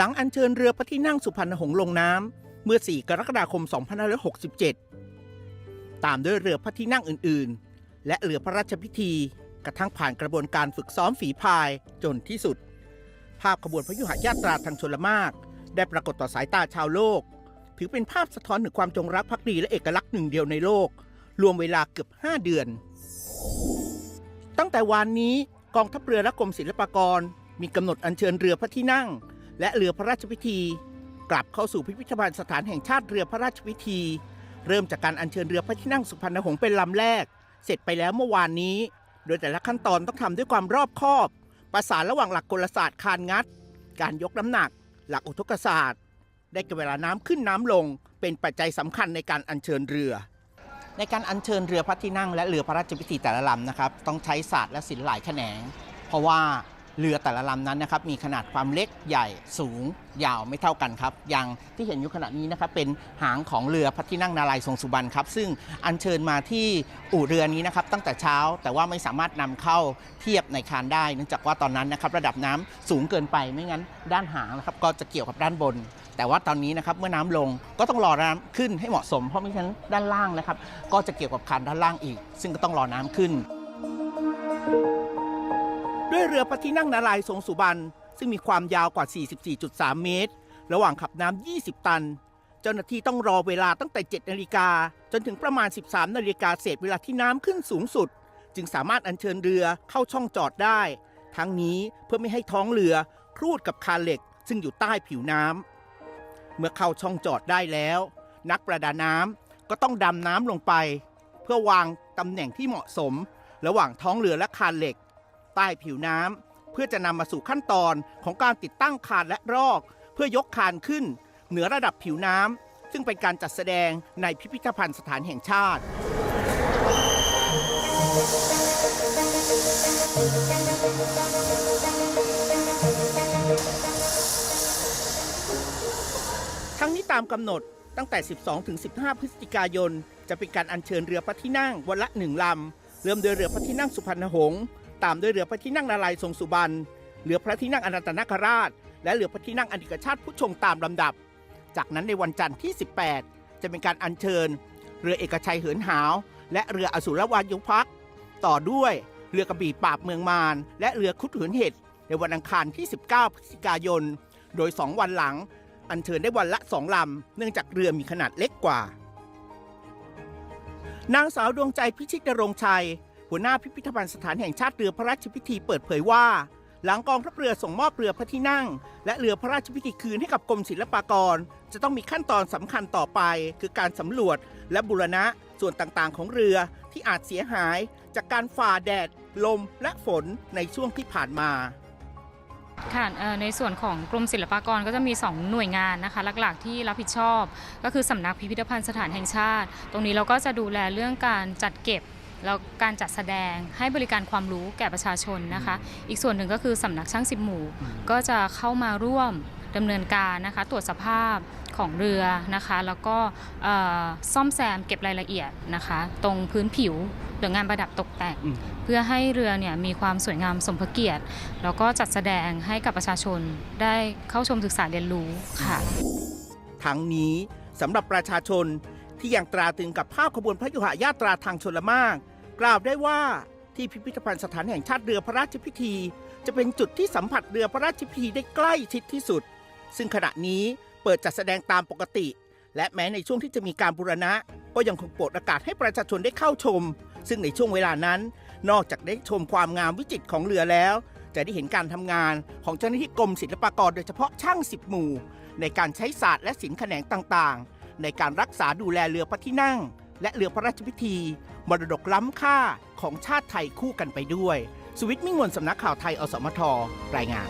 หลังอัญเชิญเรือพระที่นั่งสุพรรณหงส์ลงน้ำเมื่อ 4 กรกฎาคม 2567 ตามด้วยเรือพระที่นั่งอื่น ๆ และเรือพระราชพิธี กระทั่งผ่านกระบวนการฝึกซ้อมฝีพายจนที่สุด ภาพขบวนพระยุหญาตราทางชลมากได้ปรากฏต่อสายตาชาวโลก ถือเป็นภาพสะท้อนถึงความจงรักภักดีและเอกลักษณ์หนึ่งเดียวในโลก รวมเวลาเกือบ 5 เดือน ตั้งแต่วานนี้กองทัพเรือและกรมศิลปากร มีกำหนดอัญเชิญเรือพระที่นั่ง และเรือพระราชพิธี กลับเข้าสู่พิพิธภัณฑ์สถานแห่งชาติเรือพระราชพิธี เริ่มจากการอัญเชิญเรือพระที่นั่งสุพรรณหงส์เป็นลำแรก เสร็จไปแล้วเมื่อวานนี้ โดยแต่ละขั้นตอนต้องทำด้วยความรอบคอบ ประสานระหว่างหลักกลศาสตร์คานงัด การยกน้ำหนัก หลักอุทกศาสตร์ ได้กับเวลาน้ำขึ้นน้ำลง เป็นปัจจัยสำคัญในการอัญเชิญเรือในการอัญเชิญเรือพระที่นั่งและเรือพระราชพิธีแต่ละลำนะครับ ต้องใช้ศาสตร์และศิลป์หลายแขนง เพราะว่า เรือแต่ละลำนั้นนะครับมีขนาดความเล็กใหญ่สูงยาวไม่เท่ากันครับ อย่างที่เห็นอยู่ขณะนี้นะครับเป็นหางของเรือพระที่นั่งนารายทรงสุบรรณครับ ซึ่งอัญเชิญมาที่อู่เรือนี้นะครับตั้งแต่เช้า แต่ว่าไม่สามารถนำเข้าเทียบในคานได้ เนื่องจากว่าตอนนั้นนะครับระดับน้ำสูงเกินไปไม่งั้น ด้านหางนะครับก็จะเกี่ยวกับด้านบน แต่ว่าตอนนี้นะครับเมื่อน้ำลงก็ต้องรอน้ำขึ้นให้เหมาะสม เพราะไม่ฉะนั้นด้านล่างนะครับก็จะเกี่ยวกับคานด้านล่างอีก ซึ่งก็ต้องรอน้ำขึ้น ด้วยเรือพระที่นั่งนารายทรงสุบรรณซึ่งมีความยาวกว่า 44.3 เมตร ระหว่างขับน้ำ 20 ตัน เจ้าหน้าที่ต้องรอเวลาตั้งแต่ 7 นาฬิกา จนถึงประมาณ 13 นาฬิกาเศษเวลาที่น้ำขึ้นสูงสุด จึงสามารถอัญเชิญเรือเข้าช่องจอดได้ ทั้งนี้เพื่อไม่ให้ท้องเรือครูดกับคานเหล็ก ซึ่งอยู่ใต้ผิวน้ำเมื่อเข้าช่องจอดได้แล้ว นักประดาน้ำก็ต้องดำน้ำลงไป เพื่อวางตำแหน่งที่เหมาะสม ระหว่างท้องเรือและคานเหล็ก ใต้ผิวน้ำเพื่อจะนำมาสู่ขั้นตอนของการติดตั้งคานและรอก เพื่อยกคานขึ้น เหนือระดับผิวน้ำซึ่งเป็นการจัดแสดงในพิพิธภัณฑ์สถานแห่งชาติ ทั้งนี้ตามกำหนดตั้งแต่ 12ถึง15 พฤศจิกายน จะเป็นการอัญเชิญเรือพระที่นั่งวันละหนึ่งลำ เริ่มโดยเรือพระที่นั่งสุพรรณหงษ์ ตามด้วยเรือพระที่นั่งนารายทรงสุบรรณเรือพระที่นั่งอนันตนาคราช และเรือพระที่นั่งอนิกชาติผู้ชงตามลำดับ จากนั้นในวันจันทร์ที่ 18 จะเป็นการอัญเชิญ เรือเอกชัยเหินหาว และเรืออสุรวายุพักต่อด้วยเรือกระบี่ปราบเมืองมารและเรือคุดเหินเห็ดในวันอังคารที่ 19พฤศจิกายน โดย 2 วันหลัง อัญเชิญได้วันละสองลำ เนื่องจากเรือมีขนาดเล็กกว่า นางสาวดวงใจพิชิตนรงชัย หัวหน้าพิพิธภัณฑ์สถานแห่งชาติเรือพระราชพิธีเปิดเผยว่า หลังกองทัพเรือส่งมอบเรือพระที่นั่ง และเรือพระราชพิธีคืนให้กับกรมศิลปากร จะต้องมีขั้นตอนสำคัญต่อไป คือการสำรวจและบูรณะส่วนต่างๆ ของเรือที่อาจเสียหาย จากการฝ่าแดด ลมและฝนในช่วงที่ผ่านมาค่ะในส่วนของกรมศิลปากรก็จะมี 2 หน่วยงานนะคะหลักๆที่รับผิดชอบ ก็คือสำนักพิพิธภัณฑ์สถานแห่งชาติ ตรงนี้เราก็จะดูแลเรื่องการจัดเก็บ แล้วการจัดแสดงให้บริการความรู้แก่ประชาชนนะคะ อีกส่วนหนึ่งก็คือสำนักช่างสิบหมู่ ก็จะเข้ามาร่วมดำเนินการนะคะ ตรวจสภาพของเรือนะคะ แล้วก็เอ่อซ่อมแซมเก็บรายละเอียดนะคะ ตรงพื้นผิวหรืองานประดับตกแต่งอืมเพื่อให้เรือเนี่ยมีความสวยงามสมพระเกียรติ แล้วก็จัดแสดงให้กับประชาชนได้เข้าชมศึกษาเรียนรู้ค่ะ ทั้งนี้สำหรับประชาชนที่ยังตราตรึงกับภาพขบวนพระยุหญาตราทางชลมาก กล่าวได้ว่าที่พิพิธภัณฑ์สถานแห่งชาติเรือพระราชพิธี จะเป็นจุดที่สัมผัสเรือพระราชพิธีได้ใกล้ชิดที่สุด ซึ่งขณะนี้เปิดจัดแสดงตามปกติ และแม้ในช่วงที่จะมีการบูรณะ ก็ยังคงปรดอากาศให้ประชาชนได้เข้าชม ซึ่งในช่วงเวลานั้น นอกจากได้ชมความงามวิจิตรของเรือแล้ว จะได้เห็นการทำงานของเจ้าหน้าที่กรมศิลปากรโดยเฉพาะช่างสิบหมู่ ในการใช้ศาสตร์และศิลป์แขนงต่างๆ ในการรักษาดูแลเรือพระที่นั่ง และเรือพระราชพิธี มรดกล้ำค่าของชาติไทยคู่กันไปด้วยสุวิตมิ่งมวนสำนักข่าวไทยอสมทรายงาน